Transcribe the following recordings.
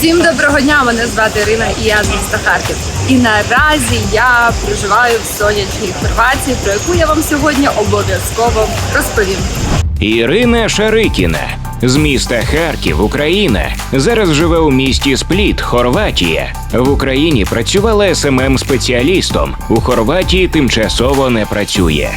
Всім доброго дня! Мене звати Ірина і я з міста Харків. І наразі я проживаю в сонячній Хорватії, про яку я вам сьогодні обов'язково розповім. Ірина Шарикіна з міста Харків, Україна. Зараз живе у місті Спліт, Хорватія. В Україні працювала СММ спеціалістом. У Хорватії тимчасово не працює.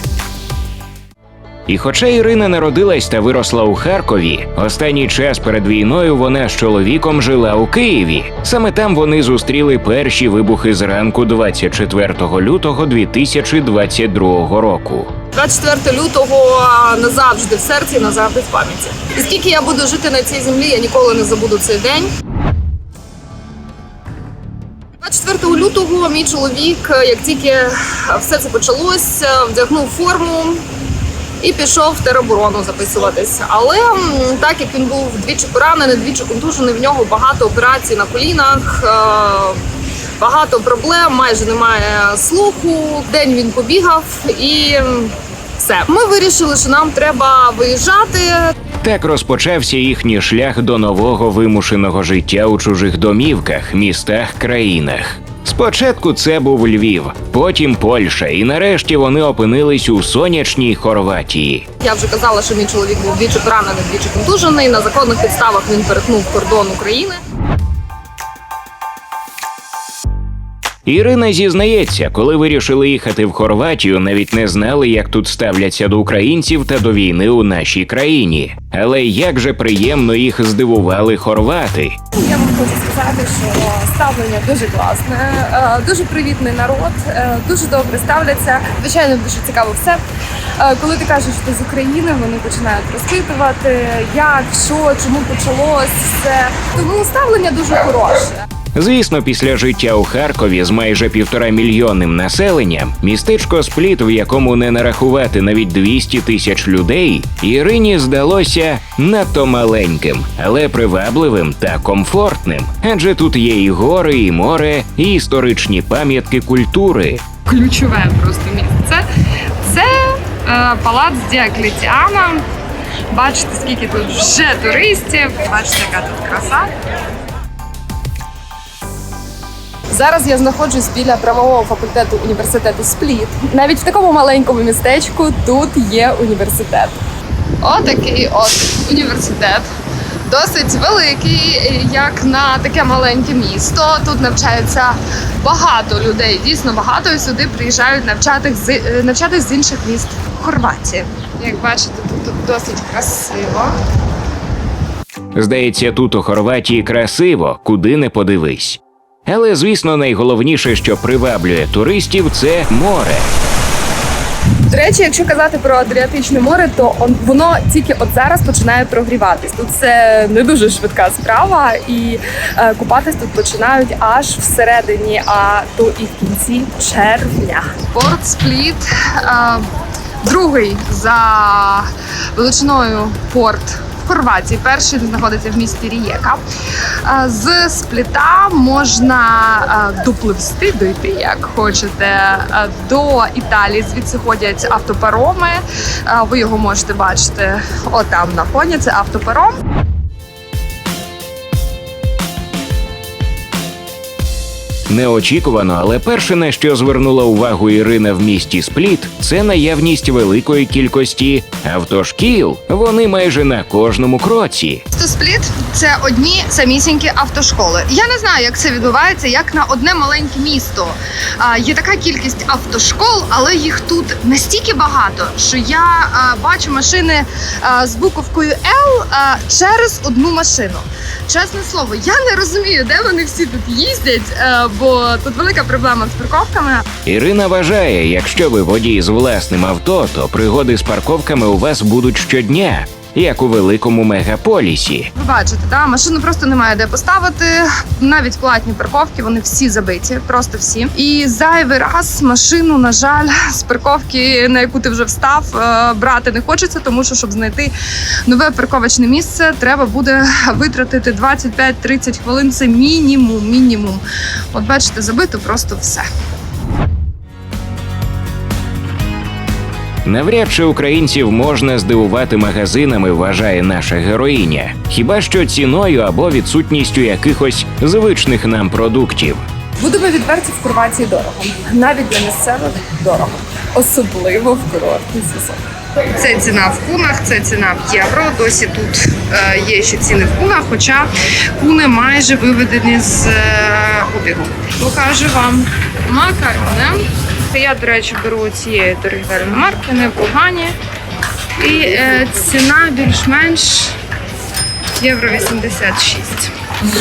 І хоча Ірина народилась та виросла у Харкові, останній час перед війною вона з чоловіком жила у Києві. Саме там вони зустріли перші вибухи зранку 24 лютого 2022 року. 24 лютого назавжди в серці, назавжди в пам'яті. І скільки я буду жити на цій землі, я ніколи не забуду цей день. 24 лютого мій чоловік, як тільки все це почалось, вдягнув форму і пішов в тероборону записуватись. Але так як він був двічі поранений, двічі контужений, в нього багато операцій на колінах. е, Багато проблем, майже немає слуху. День він побігав і все. Ми вирішили, що нам треба виїжджати. Так розпочався їхній шлях до нового вимушеного життя у чужих домівках, містах, країнах. Спочатку це був Львів, потім Польща, і нарешті вони опинились у сонячній Хорватії. Я вже казала, що мій чоловік був двічі поранений, двічі контужений. На законних підставах він перетнув кордон України. Ірина зізнається, коли вирішили їхати в Хорватію, навіть не знали, як тут ставляться до українців та до війни у нашій країні. Але як же приємно їх здивували хорвати. Я вам хочу сказати, що ставлення дуже класне, е, дуже привітний народ, е, дуже добре ставляться. Звичайно, дуже цікаво все. Е, Коли ти кажеш, що ти з України, вони починають розпитувати, як, що, чому почалось все. Тому ставлення дуже хороше. Звісно, після життя у Харкові з майже півтора мільйонним населенням, містечко Спліт, в якому не нарахувати навіть 200 тисяч людей, Ірині здалося надто маленьким, але привабливим та комфортним. Адже тут є і гори, і море, і історичні пам'ятки культури. ключове просто місце. Це е, палац Діоклетіана. Бачите, скільки тут вже туристів. Бачите, яка тут краса. Зараз я знаходжусь біля правового факультету університету Спліт. Навіть в такому маленькому містечку тут є університет. Отакий от університет. Досить великий, як на таке маленьке місто. Тут навчаються багато людей, дійсно багато і сюди приїжджають навчатись з е, навчатись з інших міст Хорватії. Як бачите, тут досить красиво. Здається, тут у Хорватії красиво, куди не подивись. Але звісно, найголовніше, що приваблює туристів, це море. До речі, якщо казати про Адріатичне море, то он- воно тільки от зараз починає прогріватись. Тут це не дуже швидка справа, і е, купатись тут починають аж всередині, а то і в кінці червня. Порт Спліт е, другий за величиною порт. В Хорватії перший знаходиться в місті Рієка. Е, З спліта можна е, допливсти, дойти, як хочете, е, до Італії. Звідси ходять автопароми. Ви його можете бачити отам на фоні. Це автопаром. Неочікувано, але перше, на що звернула увагу Ірина в місті Спліт, це наявність великої кількості автошкіл. Вони майже на кожному кроці. Автоспліт це одні самісінькі автошколи. Я не знаю, як це відбувається, як на одне маленьке місто. А, є така кількість автошкол, але їх тут настільки багато, що я а, бачу машини а, з буковкою L а, через одну машину. Чесне слово, я не розумію, де вони всі тут їздять, е, бо тут велика проблема з парковками. Ірина вважає, якщо ви водій з власним авто, то пригоди з парковками у вас будуть щодня, як у великому мегаполісі. Ви бачите, да? машину просто немає де поставити. Навіть платні парковки, вони всі забиті, просто всі. І зайвий раз машину, на жаль, з парковки, на яку ти вже встав, е, брати не хочеться, тому що щоб знайти нове парковочне місце, треба буде витратити 25-30 хвилин. Це мінімум, мінімум. От бачите, забито просто все. Навряд чи українців можна здивувати магазинами, вважає наша героїня, хіба що ціною або відсутністю якихось звичних нам продуктів. Будемо відверті в Хорватії дорого. Навіть для місцевих дорого, особливо в курортний сезон. Це ціна в кунах, це ціна в євро. Досі тут е, є ще ціни в кунах, хоча куни майже виведені з е, обігу. Покажу вам макарони. Це я, до речі, беру цієї торгівельної марки, непогані. І е, ціна більш-менш євро 86.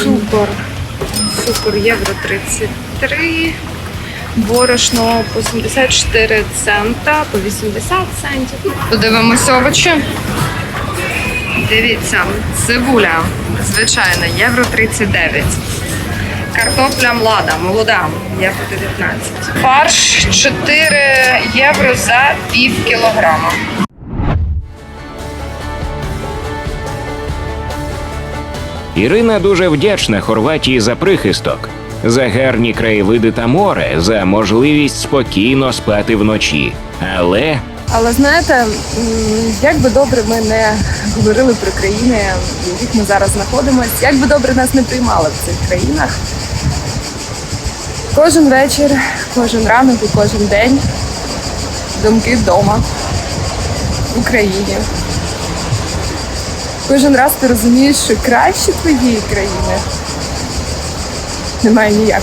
Супер. Супер, євро 33. Борошно по 74 цента, по 80 центів. Подивимось овочі. Дивіться, цибуля, звичайно, євро 39. Картопля млада, молода, євро 19. Фарш 4 євро за пів кілограма. Ірина дуже вдячна Хорватії за прихисток, за гарні краєвиди та море, за можливість спокійно спати вночі. Але Але знаєте, як би добре ми не говорили про країни, в яких ми зараз знаходимося, як би добре нас не приймали в цих країнах. Кожен вечір, кожен ранок і кожен день думки вдома в Україні. Кожен раз ти розумієш, що краще твоєї країни немає ніяк.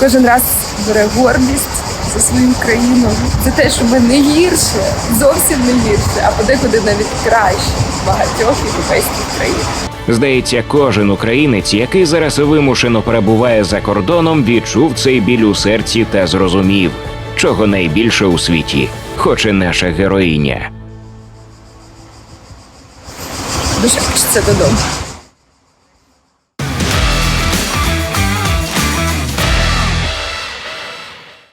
Кожен раз бере гордість за свою країну, за те, що ми не гірше, зовсім не гірше, а подекуди навіть краще багатьох європейських країн. Здається, кожен українець, який зараз вимушено перебуває за кордоном, відчув цей біль у серці та зрозумів, чого найбільше у світі хоче наша героїня. Хочеться додому.